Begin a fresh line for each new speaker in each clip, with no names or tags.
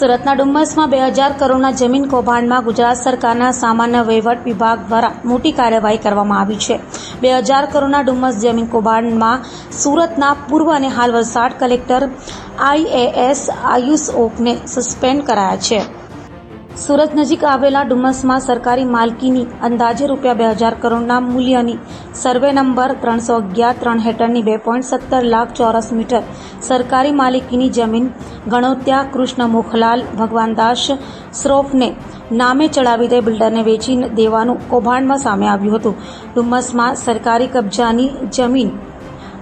સુરતના ડુમ્મસમાં બે હજાર કરોડના જમીન કૌભાંડમાં ગુજરાત સરકારના સામાન્ય વહીવટ વિભાગ દ્વારા મોટી કાર્યવાહી કરવામાં આવી છે. બે હજાર કરોડના ડુમ્મસ જમીન કૌભાંડમાં સુરતના પૂર્વ અને હાલ વલસાડ કલેક્ટર આઈએએસ આયુષ ઓકને સસ્પેન્ડ કરાયા છે. સુરત નજીક આવેલા ડુમસમાં સરકારી માલકીની અંદાજે રૂપિયા બે હજાર કરોડના મૂલ્યની સર્વે નંબર ત્રણસો અગિયાર ત્રણ હેઠળની બે પોઈન્ટ સત્તર લાખ ચોરસ મીટર સરકારી માલિકીની જમીન ગણોત્યા કૃષ્ણ મોખલાલ ભગવાનદાસ શ્રોફને નામે ચડાવી દે બિલ્ડરને વેચી દેવાનું કૌભાંડમાં સામે આવ્યું હતું. ડુમ્મસમાં સરકારી કબજાની જમીન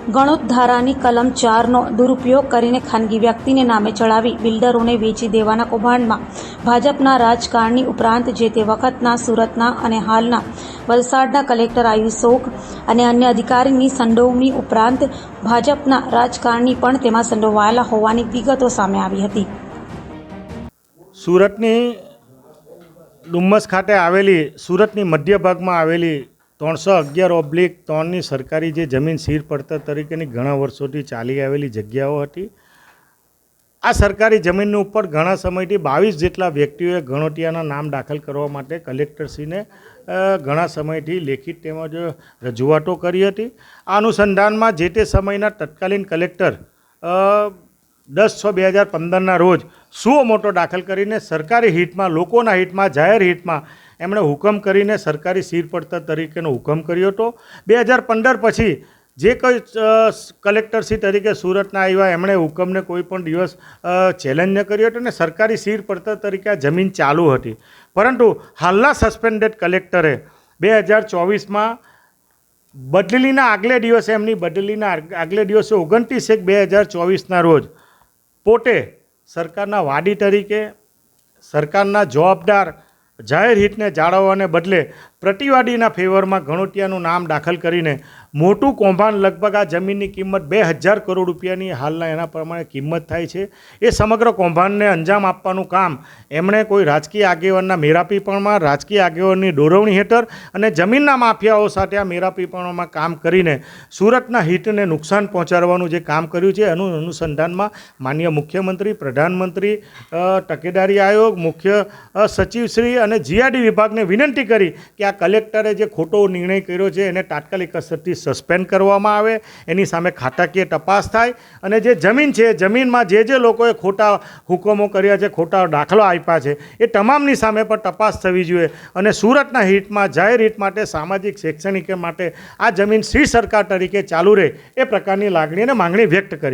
ગણોત ધારાની કલમ ચારનો દુરુપયોગ કરીને ખાનગી વ્યક્તિને નામે ચડાવી બિલ્ડરોને વેચી દેવાના કૌભાંડમાં ભાજપના રાજકારણી ઉપરાંત જે તે વખતના સુરતના અને હાલના વલસાડના કલેક્ટર આયુષોક અને અન્ય અધિકારીની સંડોવણી ઉપરાંત ભાજપના રાજકારણી પણ તેમાં સંડોવાયેલા હોવાની વિગતો સામે આવી હતી.
સુરતની ડુમ્મસ ખાતે આવેલી સુરતની મધ્ય ભાગમાં આવેલી ત્રણસો અગિયાર ઓબ્લિક ત્રણની સરકારી જે જમીન સીર પડતર તરીકેની ઘણા વર્ષોથી ચાલી આવેલી જગ્યાઓ હતી. આ સરકારી જમીનની ઉપર ઘણા સમયથી બાવીસ જેટલા વ્યક્તિઓએ ગણોટિયાના નામ દાખલ કરવા માટે કલેક્ટરશ્રીને ઘણા સમયથી લેખિત તેમજ રજૂઆતો કરી હતી. આ અનુસંધાનમાં જે તે સમયના તત્કાલીન કલેક્ટર દસ છ બે હજાર પંદરના રોજ સુઓ મોટો દાખલ કરીને સરકારી હિતમાં, લોકોના હિતમાં, જાહેર હિતમાં એમણે હુકમ કરીને સરકારી સીર પડતર તરીકેનો હુકમ કર્યો હતો. બે હજાર પંદર પછી જે કોઈ કલેક્ટરશ્રી તરીકે સુરતના આવ્યા, એમણે હુકમને કોઈ પણ દિવસ ચેલેન્જ ન કર્યો હતો અને સરકારી સીર પડતર તરીકે આ જમીન ચાલુ હતી. પરંતુ હાલના સસ્પેન્ડેડ કલેક્ટરે બે હજાર ચોવીસમાં બદલીના આગલે દિવસે, એમની બદલીના આગલે દિવસે ઓગણત્રીસ એક બે હજાર ચોવીસના રોજ પોતે સરકારના વાડી તરીકે સરકારના જવાબદાર જાહેર હિતને જાળવવાને બદલે પ્રતિવાદીના ફેવરમાં ઘણોટિયાનું નામ દાખલ કરીને મોટું કૌભાંડ લગભગ આ જમીનની કિંમત બે હજાર કરોડ રૂપિયાની હાલના એના પ્રમાણે કિંમત થાય છે. એ સમગ્ર કૌભાંડને અંજામ આપવાનું કામ એમણે કોઈ રાજકીય આગેવાનના મેરાપીપણમાં રાજકીય આગેવાનની દોરવણી હેઠળ અને જમીનના માફિયાઓ સાથે આ મેરાપીપણોમાં કામ કરીને સુરતના હિતને નુકસાન પહોંચાડવાનું જે કામ કર્યું છે, એનું અનુસંધાનમાં માન્ય મુખ્યમંત્રી, પ્રધાનમંત્રી તકેદારી આયોગ, મુખ્ય સચિવશ્રી અને જીઆરડી વિભાગને વિનંતી કરી કે આ કલેક્ટરે જે ખોટો નિર્ણય કર્યો છે, એને તાત્કાલિક અસરથી સસ્પેન્ડ કરવામાં આવે, એની સામે ખાતાકીય તપાસ થાય અને જે જમીન છે, જમીનમાં જે જે લોકોએ ખોટા હુકમો કર્યા છે, ખોટા દાખલો આપ્યા છે, એ તમામની સામે પણ તપાસ થવી જોઈએ અને સુરતના હિતમાં, જાહેર હિત માટે, સામાજિક, શૈક્ષણિક માટે આ જમીન શ્રી સરકાર તરીકે ચાલુ રહે એ પ્રકારની લાગણી અને માંગણી વ્યક્ત કરી.